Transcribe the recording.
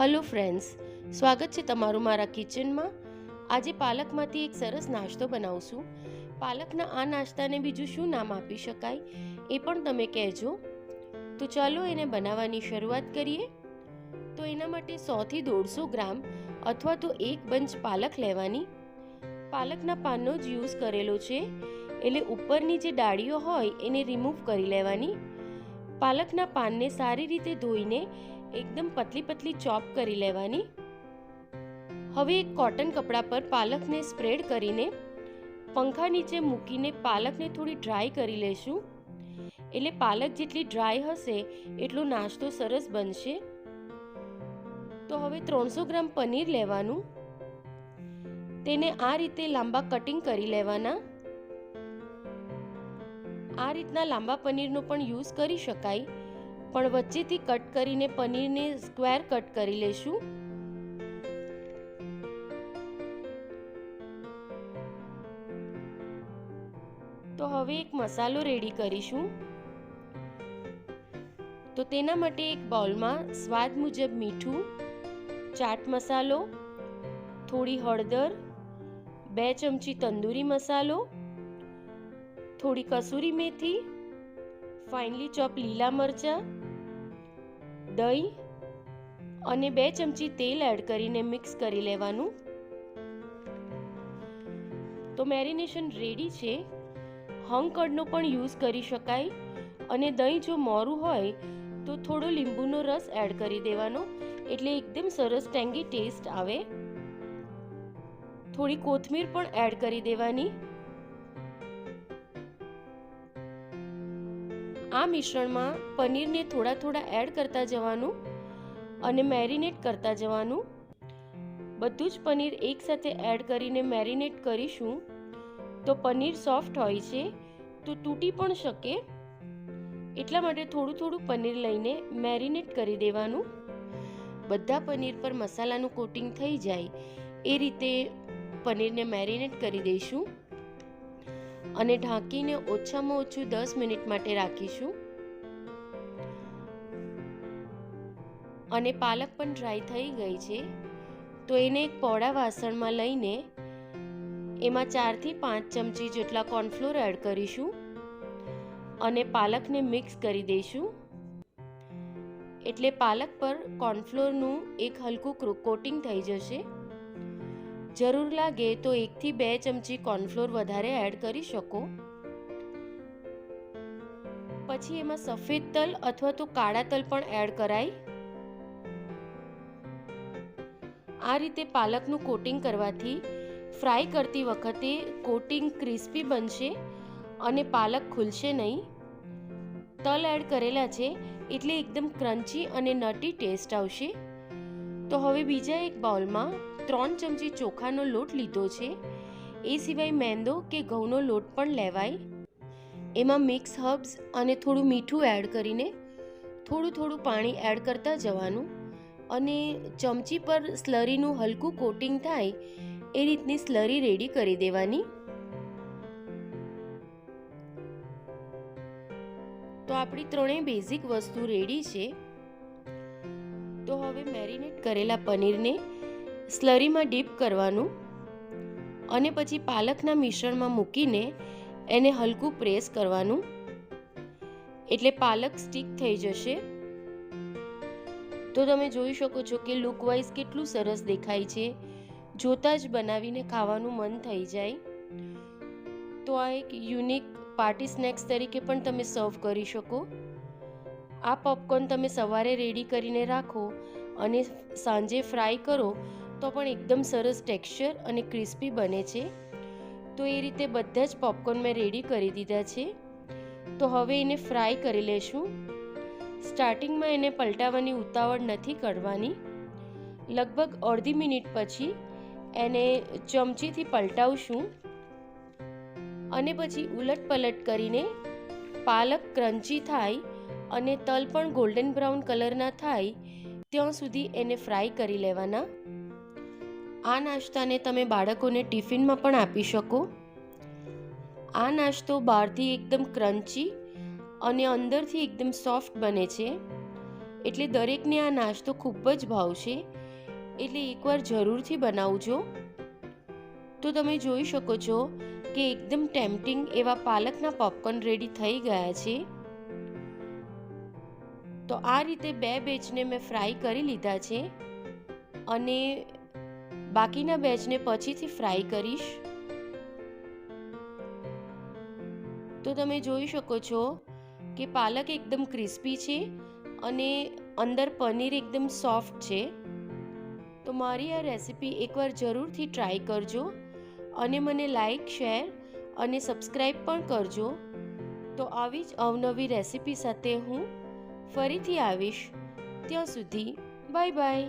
Hello friends, સ્વાગત છે તમારું મારા કિચનમાં. આજે પાલકમાંથી એક સરસ નાસ્તો બનાવશું. પાલકના આ નાસ્તાને બીજું શું નામ આપી શકાય એ પણ તમે કહેજો. તો ચાલો એને બનાવવાની શરૂઆત કરીએ. તો એના માટે સોથી દોઢસો ગ્રામ અથવા તો એક બંચ પાલક લેવાની. પાલકના પાનનો જ યુઝ કરેલો છે. એટલે ઉપરની જે ડાળીઓ હોય એને રિમૂવ કરી લેવાની. પાલકના પાનને સારી રીતે ધોઈને એકદમ પતલી પતલી ચોપ કરી લેવાની. હવે એક કોટન કપડા પર પાલકને સ્પ્રેડ કરીને પંખા નીચે મૂકીને પાલકને થોડી ડ્રાય કરી લેશું. એટલે પાલક જેટલી ડ્રાય હશે, એટલો નાસ્તો સરસ બનશે. તો હવે ત્રણસો ગ્રામ પનીર લેવાનું. તેને આ રીતે લાંબા કટિંગ કરી લેવાના. આ રીતના લાંબા પનીરનો પણ યુઝ કરી શકાય. પણ વચ્ચેથી કટ કરીને પનીરને સ્ક્વેર કટ કરી લેશું. તો હવે એક મસાલો રેડી કરીશું. તો તેના માટે એક બાઉલમાં સ્વાદ મુજબ મીઠું, ચાટ મસાલો, થોડી હળદર, બે ચમચી તંદૂરી મસાલો, થોડી કસૂરી મેથી, ફાઇનલી ચોપ લીલા મરચાં દહીં અને બે ચમચી તેલ એડ કરીને મિક્સ કરી લેવાનું. તો મેરિનેશન રેડી છે. હંકડનો પણ યુઝ કરી શકાય અને દહીં જો મોરું હોય તો થોડો લીંબુનો રસ એડ કરી દેવાનો. એટલે એકદમ સરસ ટેંગી ટેસ્ટ આવે. થોડી કોથમીર પણ એડ કરી દેવાની. આ મિશ્રણમાં પનીરને થોડા થોડા એડ કરતા જવાનું અને મેરિનેટ કરતા જવાનું. બધું જ પનીર એકસાથે એડ કરીને મેરિનેટ કરીશું. તો પનીર સોફ્ટ હોય છે, તો તૂટી પણ શકે. એટલા માટે થોડું થોડું પનીર લઈને મેરિનેટ કરી દેવાનું. બધા પનીર પર મસાલાનું કોટિંગ થઈ જાય, એ રીતે પનીરને મેરિનેટ કરી દઈશું. અને ઢાંકીને ઓછામાં ઓછું દસ મિનિટ માટે રાખીશું. અને પાલક પણ ડ્રાય થઈ ગઈ છે. તો એને એક પોળા વાસણમાં લઈને એમાં ચારથી પાંચ ચમચી જેટલા કોર્નફ્લોર એડ કરીશું. અને પાલકને મિક્સ કરી દઈશું. એટલે પાલક પર કોર્નફ્લોરનું એક હલકું કોટિંગ થઈ જશે. જરૂર લાગે તો એકથી બે ચમચી કોર્નફ્લોર વધારે એડ કરી શકો. પછી એમાં સફેદ તલ અથવા તો કાળા તલ પણ એડ કરાય. આ રીતે પાલકનું કોટિંગ કરવાથી ફ્રાય કરતી વખતે કોટિંગ ક્રિસ્પી બનશે અને પાલક ખુલશે નહીં. તલ એડ કરેલા છે એટલે એકદમ ક્રન્ચી અને નટી ટેસ્ટ આવશે. તો હવે બીજા એક બાઉલમાં ત્રણ ચમચી ચોખાનો લોટ લીધો છે. એ સિવાય મેંદો કે ઘઉંનો લોટ પણ લેવાય. એમાં મિક્સ હર્બ્સ અને થોડું મીઠું એડ કરીને થોડું થોડું પાણી એડ કરતા જવાનું અને ચમચી પર સ્લરીનું હલકું કોટિંગ થાય એ રીતની સ્લરી રેડી કરી દેવાની. તો આપણી ત્રણેય બેઝિક વસ્તુ રેડી છે. તો હવે મેરિનેટ કરેલા પનીરને સ્લરીમાં ડીપ કરવાનું અને પછી પાલકના મિશ્રણમાં મૂકીને એને હલકું પ્રેસ કરવાનું. એટલે પાલક સ્ટીક થઈ જશે. તો તમે જોઈ શકો છો કે લુકવાઇઝ કેટલું સરસ દેખાય છે. જોતાં જ બનાવીને ખાવાનું મન થઈ જાય. તો આ એક યુનિક પાર્ટી સ્નેક્સ તરીકે પણ તમે સર્વ કરી શકો. આ પોપકોર્ન તમે સવારે રેડી કરીને રાખો અને સાંજે ફ્રાય કરો તો પણ એકદમ સરસ ટેક્સચર અને ક્રિસ્પી બને છે. તો એ રીતે બધા જ પોપકોર્ન મેં રેડી કરી દીધા છે. તો હવે એને ફ્રાય કરી લેશું. સ્ટાર્ટિંગમાં એને પલટાવવાની ઉતાવળ નથી કરવાની. લગભગ અડધી મિનિટ પછી એને ચમચીથી પલટાવશું અને પછી ઉલટ પલટ કરીને પાલક ક્રન્ચી થાય અને તલ પણ ગોલ્ડન બ્રાઉન કલરના થાય, ત્યાં સુધી એને ફ્રાય કરી લેવાના. આ નાસ્તાને તમે બાળકોને ટિફિનમાં પણ આપી શકો. આ નાસ્તો બહારથી એકદમ ક્રન્ચી અને અંદરથી એકદમ સોફ્ટ બને છે. એટલે દરેકને આ નાસ્તો ખૂબ જ ભાવશે. એટલે એકવાર જરૂરથી બનાવજો. તો તમે જોઈ શકો છો કે એકદમ ટેમ્પટિંગ એવા પાલકના પોપકોર્ન રેડી થઈ ગયા છે. તો આ રીતે બે બેચને મેં ફ્રાય કરી લીધા છે. અને બાકીના બેચને પછીથી ફ્રાય કરીશ. તો તમે જોઈ શકો છો કે પાલક એકદમ ક્રિસ્પી છે અને અંદર પનીર એકદમ સોફ્ટ છે. તો મારી આ રેસીપી એકવાર જરૂરથી ટ્રાય કરજો અને મને લાઈક, શેર અને સબસ્ક્રાઈબ પણ કરજો. તો આવી જ અવનવી રેસીપી સાથે હું ફરીથી આવીશ. ત્યાં સુધી બાય બાય.